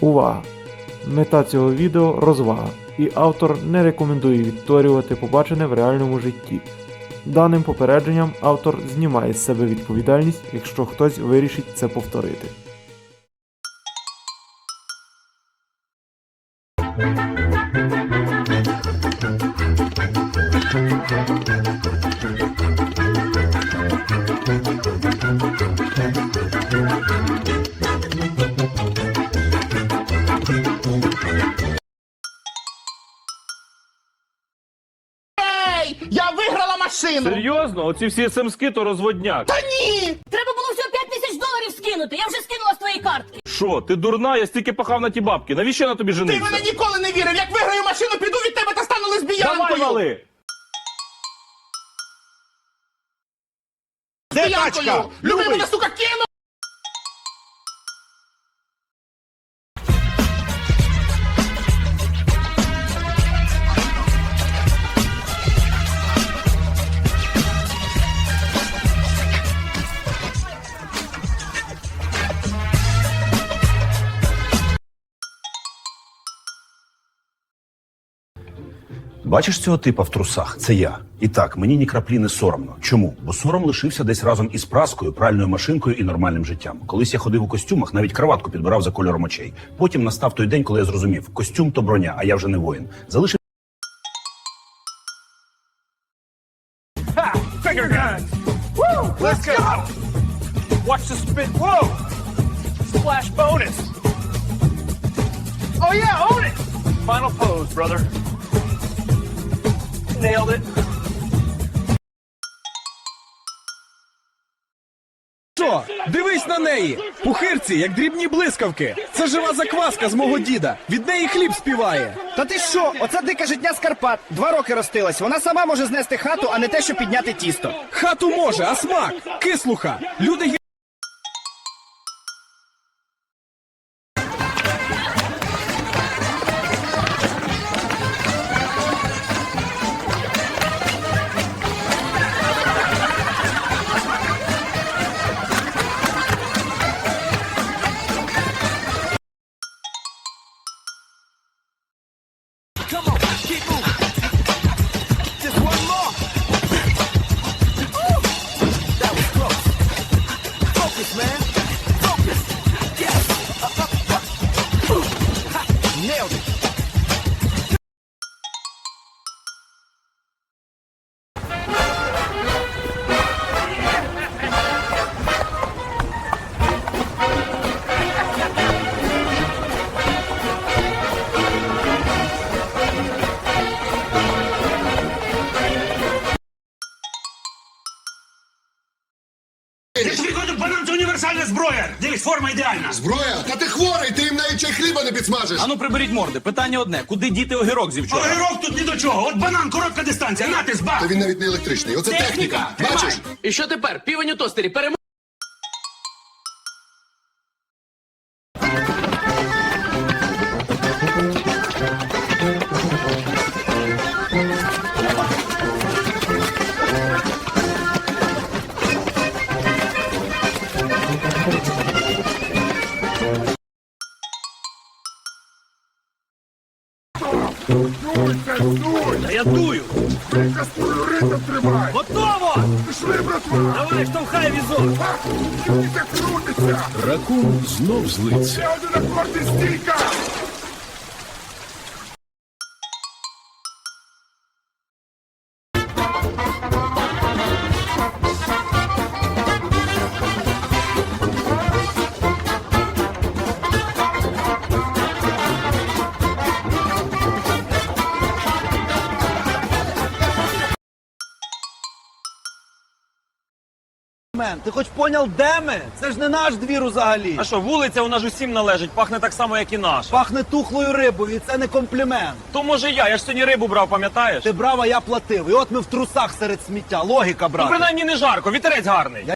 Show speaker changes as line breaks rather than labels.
Увага! Мета цього відео розвага, і автор не рекомендує відтворювати побачене в реальному житті. Даним попередженням автор знімає з себе відповідальність, якщо хтось вирішить це повторити.
Ей! Машину!
Серйозно? Оці всі смски то розводняк.
Та ні!
Треба було всього 5 тисяч доларів скинути. Я вже скинула з твоєї картки.
Що, ти дурна? Я стільки пахав на ті бабки. Навіщо я на тобі
Ти
женився?
мене ніколи не вірив! Як виграю машину, піду від тебе та стану лесбіянкою!
Давай, вали!
Де тачка? Люби мене, сука, кину!
Бачиш цього типа в трусах? Це я. І так, мені ні краплі не соромно. Чому? Бо сором лишився десь разом із праскою, пральною машинкою і нормальним життям. Колись я ходив у костюмах, навіть краватку підбирав за кольором очей. Потім настав той день, коли я зрозумів, костюм то броня, а я вже не воїн. Залишив!
Let's go! Watch the spin. Whoa! Splash bonus! Oh yeah, own it! Final pose, brother. Nailed it.
Що? Дивись на неї! Пухирці, як дрібні блискавки. Це жива закваска з мого діда. Від неї хліб співає.
Та ти що? Оце дике життя з Карпат. Два роки ростилась. Вона сама може знести хату, а не те, що підняти тісто.
Хату може, а смак кислуха. Люди man.
Я ж кажу, банан це універсальна зброя. Дивись, форма ідеальна.
Зброя? Та ти хворий, ти їм навіть чай хліба не підсмажиш.
Ану, приберіть морди. Питання одне: куди діти огірок зівчора?
Огірок тут ні до чого. От банан, коротка дистанція. На ти
Та він навіть не електричний. Оце техніка. Бачиш?
І що тепер? Півень у тостері перемог.
Я дую! Готово! Давай, штовхай візок!
Ракун знов злиться.
Мен, ти хоч поняв, де ми? Це ж не наш двір взагалі.
А що, вулиця у нас усім належить, пахне так само, як і наша.
Пахне тухлою рибою, і це не комплімент.
То може я, я ж сьогодні рибу брав, пам'ятаєш?
Ти брав, а я платив. І от ми в трусах серед сміття. Логіка, брат.
Ну, принаймні не жарко, вітерець гарний.
Я